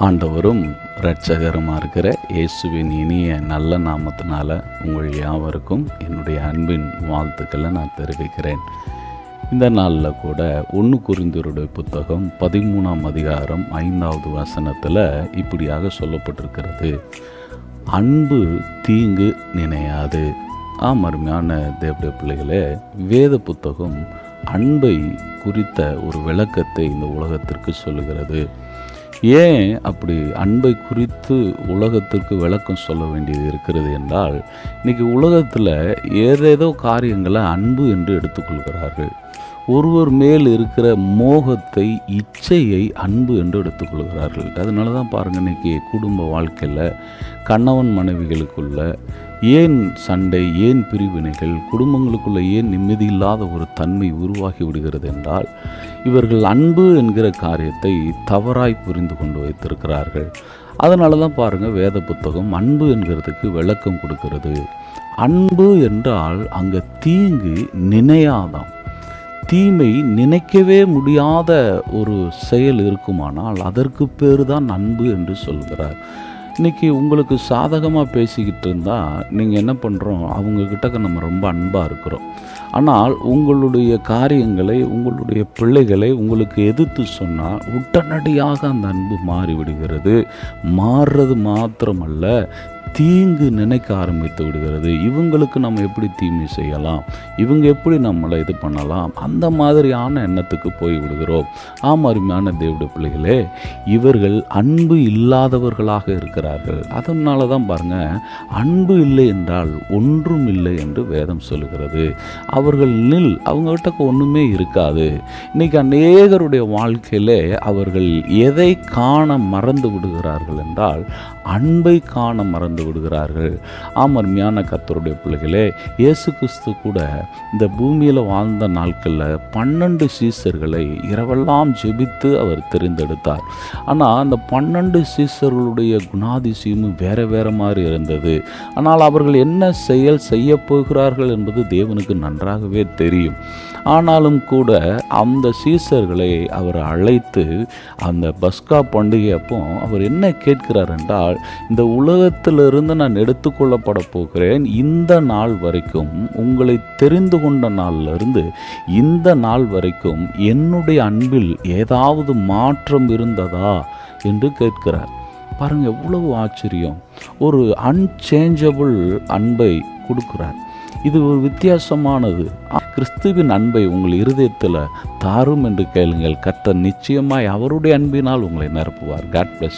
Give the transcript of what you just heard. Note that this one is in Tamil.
ஆண்டவரும் இரட்சகருமாக இருக்கிற இயேசுவின் இனிய நல்ல நாமத்தினால உங்கள் யாவருக்கும் என்னுடைய அன்பின் வாழ்த்துக்களை நான் தெரிவிக்கிறேன். இந்த நாளில் கூட ஒன்று குறிந்தருடைய புத்தகம் பதிமூணாம் அதிகாரம் ஐந்தாவது வசனத்தில் இப்படியாக சொல்லப்பட்டிருக்கிறது. அன்பு தீங்கு நினையாது. ஆம் அருமையான தேவடைய பிள்ளைகளே வேத புத்தகம் அன்பை குறித்த ஒரு விளக்கத்தை இந்த உலகத்திற்கு சொல்லுகிறது. ஏன் அப்படி அன்பை குறித்து உலகத்திற்கு விளக்கம் சொல்ல வேண்டியது இருக்கிறது என்றால் இன்றைக்கி உலகத்தில் ஏதேதோ காரியங்களை அன்பு என்று எடுத்துக்கொள்கிறார்கள். ஒருவர் மேல் இருக்கிற மோகத்தை இச்சையை அன்பு என்று எடுத்துக்கொள்கிறார்கள். அதனால தான் பாருங்கள் இன்றைக்கி குடும்ப வாழ்க்கையில் கணவன் மனைவிகளுக்குள்ள ஏன் சண்டை ஏன் பிரிவினைகள் குடும்பங்களுக்குள்ள ஏன் நிம்மதி இல்லாத ஒரு தன்மை உருவாகி விடுகிறது என்றால் இவர்கள் அன்பு என்கிற காரியத்தை தவறாய் புரிந்து கொண்டு வைத்திருக்கிறார்கள். அதனால தான் பாருங்கள் வேத புத்தகம் அன்பு என்கிறதுக்கு விளக்கம் கொடுக்கிறது. அன்பு என்றால் அங்கே தீங்கு நினையாதாம் தீமை நினைக்கவே முடியாத ஒரு செயல் இருக்குமானால் அதற்கு பேர் தான் அன்பு என்று சொல்கிறார். இன்றைக்கி உங்களுக்கு சாதகமாக பேசிக்கிட்டு இருந்தால் நீங்கள் என்ன பண்ணுறோம் அவங்கக்கிட்ட நம்ம ரொம்ப அன்பாக இருக்கிறோம். ஆனால் உங்களுடைய காரியங்களை உங்களுடைய பிள்ளைகளை உங்களுக்கு எதிர்த்து சொன்னால் உடனடியாக அந்த அன்பு மாறிவிடுகிறது. மாறுறது மாத்திரமல்ல தீங்கு நினைக்க ஆரம்பித்து விடுகிறது. இவங்களுக்கு நம்ம எப்படி தீமை செய்யலாம்? இவங்க எப்படி நம்மளை இது பண்ணலாம்? அந்த மாதிரியான எண்ணத்துக்கு போய் விடுகிறோம். ஆம் அருமையான தேவடைய பிள்ளைகளே இவர்கள் அன்பு இல்லாதவர்களாக இருக்கிறார்கள். அதனால தான் பாருங்க அன்பு இல்லை என்றால் ஒன்றும் இல்லை என்று வேதம் சொல்லுகிறது. அவர்கள் நில் அவங்ககிட்ட ஒன்றுமே இருக்காது. இன்னைக்கு அநேகருடைய வாழ்க்கையிலே அவர்கள் எதை காண மறந்து விடுகிறார்கள் என்றால் அன்பை காண மறந்து விடுகிறார்கள். ஆம் அருமையான கத்தருடைய பிள்ளைகளே இயேசு கிறிஸ்து கூட இந்த பூமியில் வாழ்ந்த நாட்களில் பன்னெண்டு சீசர்களை இரவெல்லாம் ஜெபித்து அவர் தெரிந்தெடுத்தார். ஆனால் அந்த பன்னெண்டு சீசர்களுடைய குணாதிசயமும் வேறு வேறு மாதிரி இருந்தது. ஆனால் அவர்கள் என்ன செயல் செய்ய போகிறார்கள் என்பது தேவனுக்கு நன்றாகவே தெரியும். ஆனாலும் கூட அந்த சீசர்களை அவர் அழைத்து அந்த பஸ்கா பண்டிகை அப்போ அவர் என்ன கேட்கிறார் என்றால் இந்த உலகத்திலிருந்து நான் எடுத்துக்கொள்ளப்பட போகிறேன். இந்த நாள் வரைக்கும் உங்களை தெரிந்து கொண்ட நாளிலிருந்து இந்த நாள் வரைக்கும் என்னுடைய அன்பில் ஏதாவது மாற்றம் இருந்ததா என்று கேட்கிறார். பாருங்க எவ்வளவு ஆச்சரியம். ஒரு அன்சேஞ்சபிள் அன்பை கொடுக்கிறார். இது ஒரு வித்தியாசமானது. கிறிஸ்துவின் அன்பை உங்கள் இருதயத்தில் தாரும் என்று கேளுங்கள். கத்த நிச்சயமாய் அவருடைய அன்பினால் உங்களை நிரப்புவார். God plus